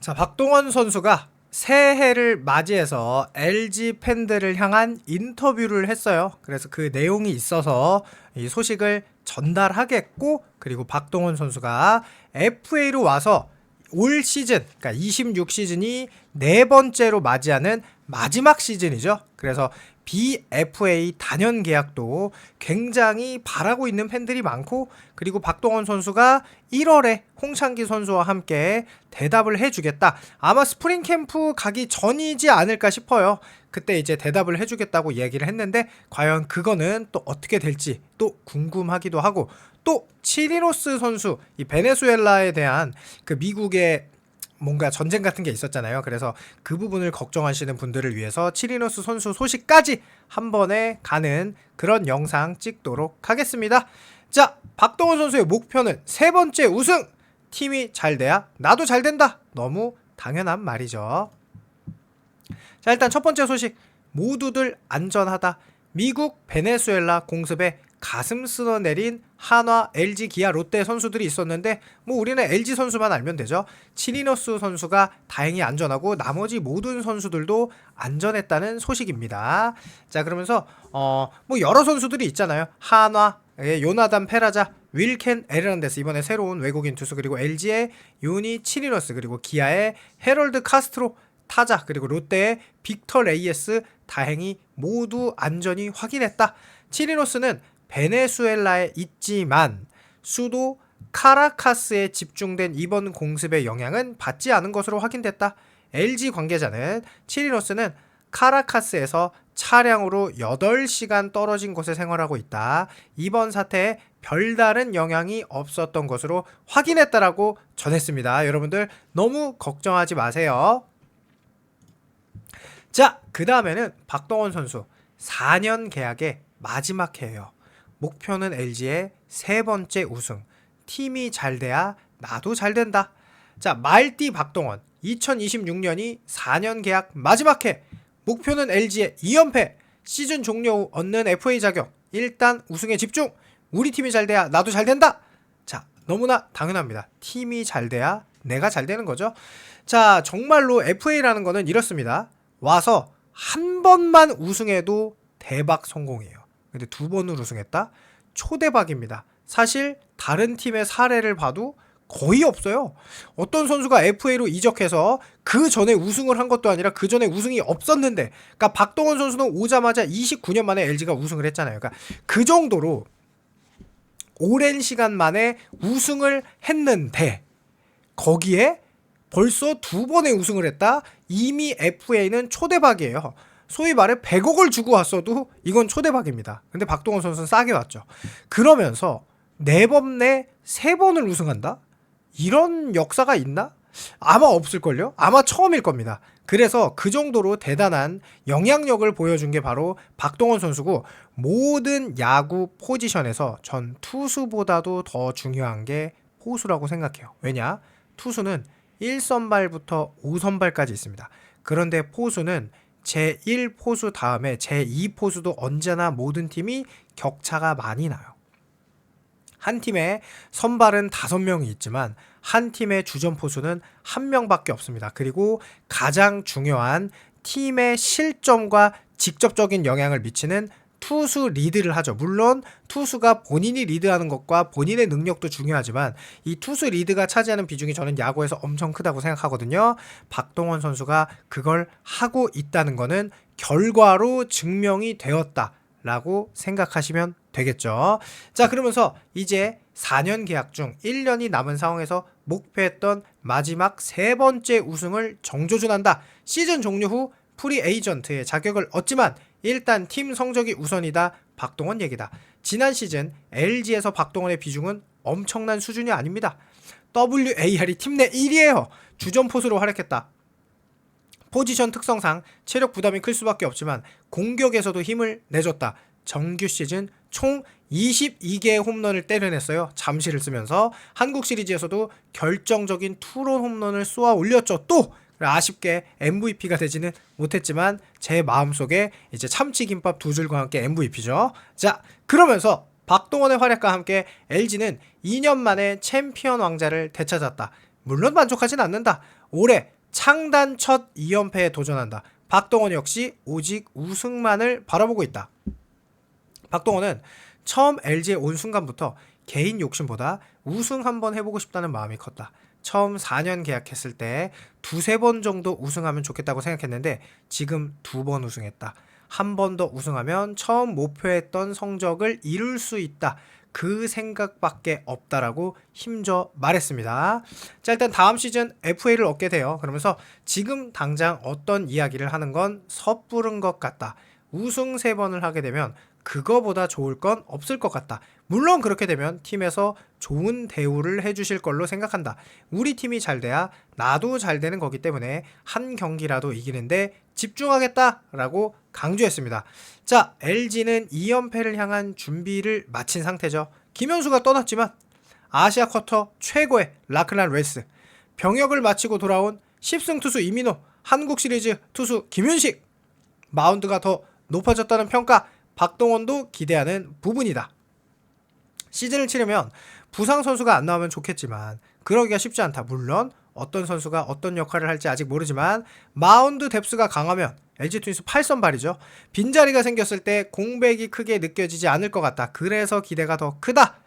자, 박동원 선수가 새해를 맞이해서 LG 팬들을 향한 인터뷰를 했어요. 그래서 그 내용이 있어서 이 소식을 전달하겠고, 그리고 박동원 선수가 FA로 와서 올 시즌, 그러니까 26 시즌이 네 번째로 맞이하는 마지막 시즌이죠. 그래서 BFA 단연 계약도 굉장히 바라고 있는 팬들이 많고 그리고 박동원 선수가 1월에 홍창기 선수와 함께 대답을 해주겠다. 아마 스프링 캠프 가기 전이지 않을까 싶어요. 그때 이제 대답을 해주겠다고 얘기를 했는데 과연 그거는 또 어떻게 될지 또 궁금하기도 하고 또 치리노스 선수 이 베네수엘라에 대한 그 미국의 뭔가 전쟁 같은 게 있었잖아요. 그래서 그 부분을 걱정하시는 분들을 위해서 치리노스 선수 소식까지 한 번에 가는 그런 영상 찍도록 하겠습니다. 자, 박동원 선수의 목표는 세 번째 우승. 팀이 잘 돼야 나도 잘 된다. 너무 당연한 말이죠. 자, 일단 첫 번째 소식. 모두들 안전하다. 미국 베네수엘라 공습에 가슴 쓸어 내린 한화, LG, 기아, 롯데 선수들이 있었는데 뭐 우리는 LG 선수만 알면 되죠. 치리노스 선수가 다행히 안전하고 나머지 모든 선수들도 안전했다는 소식입니다. 자 그러면서 어 뭐 여러 선수들이 있잖아요. 한화, 의 요나단 페라자, 윌켄 에르난데스 이번에 새로운 외국인 투수 그리고 LG의 요니 치리노스 그리고 기아의 헤럴드 카스트로 타자 그리고 롯데의 빅터 레이에스 다행히 모두 안전이 확인했다. 치리노스는 베네수엘라에 있지만 수도 카라카스에 집중된 이번 공습의 영향은 받지 않은 것으로 확인됐다. LG 관계자는 치리노스는 카라카스에서 차량으로 8시간 떨어진 곳에 생활하고 있다. 이번 사태에 별다른 영향이 없었던 것으로 확인했다라고 전했습니다. 여러분들 너무 걱정하지 마세요. 자, 그 다음에는 박동원 선수 4년 계약의 마지막 해예요. 목표는 LG의 세 번째 우승. 팀이 잘 돼야 나도 잘 된다. 자, 말띠 박동원 2026년이 4년 계약 마지막 해. 목표는 LG의 2연패. 시즌 종료 후 얻는 FA 자격. 일단 우승에 집중. 우리 팀이 잘 돼야 나도 잘 된다. 자, 너무나 당연합니다. 팀이 잘 돼야 내가 잘 되는 거죠. 자, 정말로 FA라는 거는 이렇습니다. 와서 한 번만 우승해도 대박 성공이에요. 근데 두 번을 우승했다? 초대박입니다. 사실 다른 팀의 사례를 봐도 거의 없어요. 어떤 선수가 FA로 이적해서 그 전에 우승을 한 것도 아니라 그 전에 우승이 없었는데, 그러니까 박동원 선수는 오자마자 29년 만에 LG가 우승을 했잖아요. 그러니까 그 정도로 오랜 시간 만에 우승을 했는데 거기에 벌써 두 번의 우승을 했다. 이미 FA는 초대박이에요. 소위 말해 100억을 주고 왔어도 이건 초대박입니다. 근데 박동원 선수는 싸게 왔죠. 그러면서 네 번 내 세 번을 우승한다? 이런 역사가 있나? 아마 없을걸요? 아마 처음일 겁니다. 그래서 그 정도로 대단한 영향력을 보여준 게 바로 박동원 선수고 모든 야구 포지션에서 전 투수보다도 더 중요한 게 포수라고 생각해요. 왜냐? 투수는 1선발부터 5선발까지 있습니다. 그런데 포수는 제1포수 다음에 제2포수도 언제나 모든 팀이 격차가 많이 나요. 한 팀에 선발은 다섯 명이 있지만 한 팀의 주전 포수는 한 명밖에 없습니다. 그리고 가장 중요한 팀의 실점과 직접적인 영향을 미치는 투수 리드를 하죠. 물론 투수가 본인이 리드하는 것과 본인의 능력도 중요하지만 이 투수 리드가 차지하는 비중이 저는 야구에서 엄청 크다고 생각하거든요. 박동원 선수가 그걸 하고 있다는 거는 결과로 증명이 되었다. 라고 생각하시면 되겠죠. 자, 그러면서 이제 4년 계약 중 1년이 남은 상황에서 목표했던 마지막 세 번째 우승을 정조준한다. 시즌 종료 후 프리 에이전트의 자격을 얻지만 일단 팀 성적이 우선이다. 박동원 얘기다. 지난 시즌 LG에서 박동원의 비중은 엄청난 수준이 아닙니다. WAR이 팀 내 1위에요. 주전 포수로 활약했다. 포지션 특성상 체력 부담이 클 수밖에 없지만 공격에서도 힘을 내줬다. 정규 시즌 총 22개의 홈런을 때려냈어요. 잠시를 쓰면서 한국 시리즈에서도 결정적인 투런 홈런을 쏘아 올렸죠. 또 아쉽게 MVP가 되지는 못했지만 제 마음속에 이제 참치김밥 두 줄과 함께 MVP죠. 자, 그러면서 박동원의 활약과 함께 LG는 2년 만에 챔피언 왕자를 되찾았다. 물론 만족하진 않는다. 올해 창단 첫 2연패에 도전한다. 박동원 역시 오직 우승만을 바라보고 있다. 박동원은 처음 LG에 온 순간부터 개인 욕심보다 우승 한번 해보고 싶다는 마음이 컸다. 처음 4년 계약했을 때 두세 번 정도 우승하면 좋겠다고 생각했는데 지금 두 번 우승했다. 한 번 더 우승하면 처음 목표했던 성적을 이룰 수 있다. 그 생각밖에 없다라고 힘줘 말했습니다. 자, 일단 다음 시즌 FA를 얻게 돼요. 그러면서 지금 당장 어떤 이야기를 하는 건 섣부른 것 같다. 우승 세 번을 하게 되면 그거보다 좋을 건 없을 것 같다. 물론 그렇게 되면 팀에서 좋은 대우를 해주실 걸로 생각한다. 우리 팀이 잘 돼야 나도 잘 되는 거기 때문에 한 경기라도 이기는데 집중하겠다라고 강조했습니다. 자, LG는 2연패를 향한 준비를 마친 상태죠. 김현수가 떠났지만 아시아 쿼터 최고의 라클란 레스 병역을 마치고 돌아온 10승 투수 이민호 한국 시리즈 투수 김윤식 마운드가 더 높아졌다는 평가 박동원도 기대하는 부분이다. 시즌을 치려면 부상 선수가 안 나오면 좋겠지만 그러기가 쉽지 않다. 물론 어떤 선수가 어떤 역할을 할지 아직 모르지만 마운드 뎁스가 강하면 LG 트윈스 8선 발이죠. 빈자리가 생겼을 때 공백이 크게 느껴지지 않을 것 같다. 그래서 기대가 더 크다.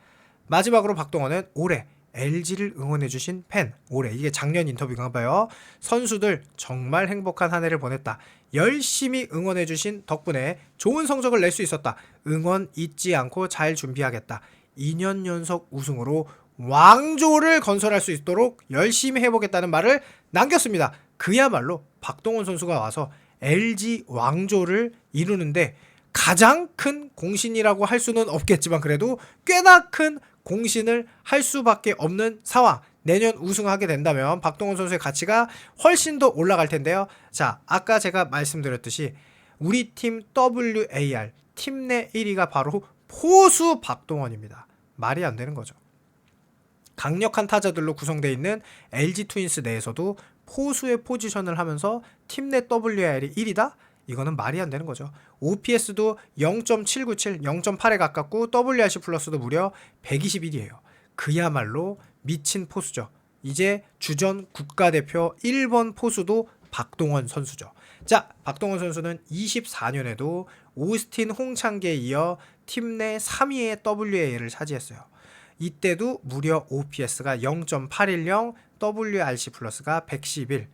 마지막으로 박동원은 올해 LG를 응원해주신 팬, 올해 이게 작년 인터뷰인가 봐요. 선수들 정말 행복한 한 해를 보냈다. 열심히 응원해주신 덕분에 좋은 성적을 낼 수 있었다. 응원 잊지 않고 잘 준비하겠다. 2년 연속 우승으로 왕조를 건설할 수 있도록 열심히 해보겠다는 말을 남겼습니다. 그야말로 박동원 선수가 와서 LG 왕조를 이루는데 가장 큰 공신이라고 할 수는 없겠지만 그래도 꽤나 큰 공신을 할 수밖에 없는 상황. 내년 우승하게 된다면 박동원 선수의 가치가 훨씬 더 올라갈 텐데요. 자, 아까 제가 말씀드렸듯이 우리 팀 WAR 팀 내 1위가 바로 포수 박동원입니다. 말이 안 되는 거죠. 강력한 타자들로 구성되어 있는 LG 트윈스 내에서도 포수의 포지션을 하면서 팀 내 WR이 1위다? 이거는 말이 안 되는 거죠. OPS도 0.797, 0.8에 가깝고 WRC 플러스도 무려 121이에요. 그야말로 미친 포수죠. 이제 주전 국가대표 1번 포수도 박동원 선수죠. 자, 박동원 선수는 24년에도 오스틴 홍창기에 이어 팀 내 3위의 WA를 차지했어요. 이때도 무려 OPS가 0.810, WRC 플러스가 111.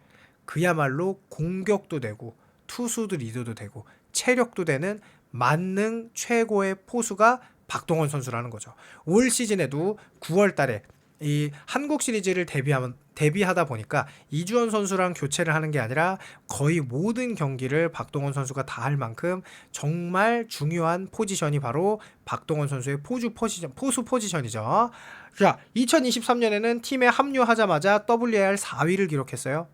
그야말로 공격도 되고 투수도 리드도 되고 체력도 되는 만능 최고의 포수가 박동원 선수라는 거죠. 올 시즌에도 9월 달에 이 한국 시리즈를 데뷔하면 데뷔하다 보니까 이주원 선수랑 교체를 하는 게 아니라 거의 모든 경기를 박동원 선수가 다 할 만큼 정말 중요한 포지션이 바로 박동원 선수의 포주 포지션 포수 포지션이죠. 자, 2023년에는 팀에 합류하자마자 WAR 4위를 기록했어요.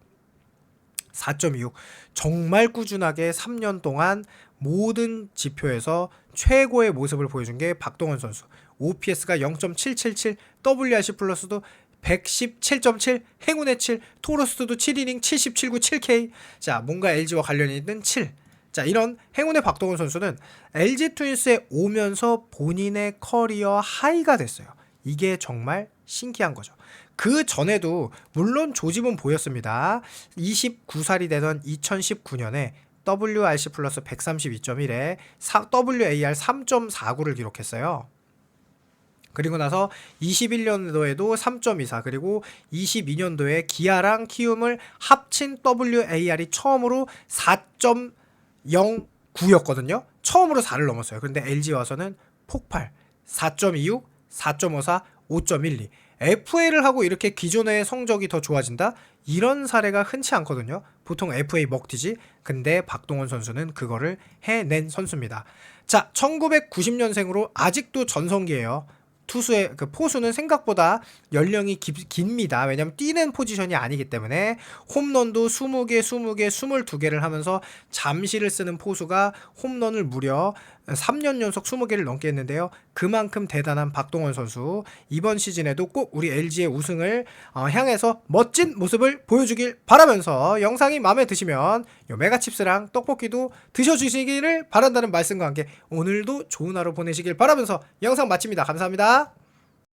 4.26. 정말 꾸준하게 3년 동안 모든 지표에서 최고의 모습을 보여준 게 박동원 선수. OPS가 0.777, WRC 플러스도 117.7, 행운의 7, 토로스도 7이닝 77구 7K. 자, 뭔가 LG와 관련이 있는 7. 자, 이런 행운의 박동원 선수는 LG 트윈스에 오면서 본인의 커리어 하이가 됐어요. 이게 정말 신기한 거죠. 그 전에도 물론 조짐은 보였습니다. 29살이 되던 2019년에 WRC 플러스 132.1에 WAR 3.49를 기록했어요. 그리고 나서 21년도에도 3.24 그리고 22년도에 기아랑 키움을 합친 WAR이 처음으로 4.09였거든요. 처음으로 4를 넘었어요. 그런데 LG 와서는 폭발 4.26, 4.54, 5.12. FA를 하고 이렇게 기존의 성적이 더 좋아진다? 이런 사례가 흔치 않거든요. 보통 FA 먹튀지. 근데 박동원 선수는 그거를 해낸 선수입니다. 자, 1990년생으로 아직도 전성기예요. 투수의 그 포수는 생각보다 연령이 깁, 깁니다. 왜냐면 뛰는 포지션이 아니기 때문에 홈런도 20개, 20개, 22개를 하면서 잠시를 쓰는 포수가 홈런을 무려 3년 연속 20개를 넘게 했는데요. 그만큼 대단한 박동원 선수 이번 시즌에도 꼭 우리 LG의 우승을 어, 향해서 멋진 모습을 보여주길 바라면서 영상이 마음에 드시면 요 메가칩스랑 떡볶이도 드셔주시기를 바란다는 말씀과 함께 오늘도 좋은 하루 보내시길 바라면서 영상 마칩니다. 감사합니다.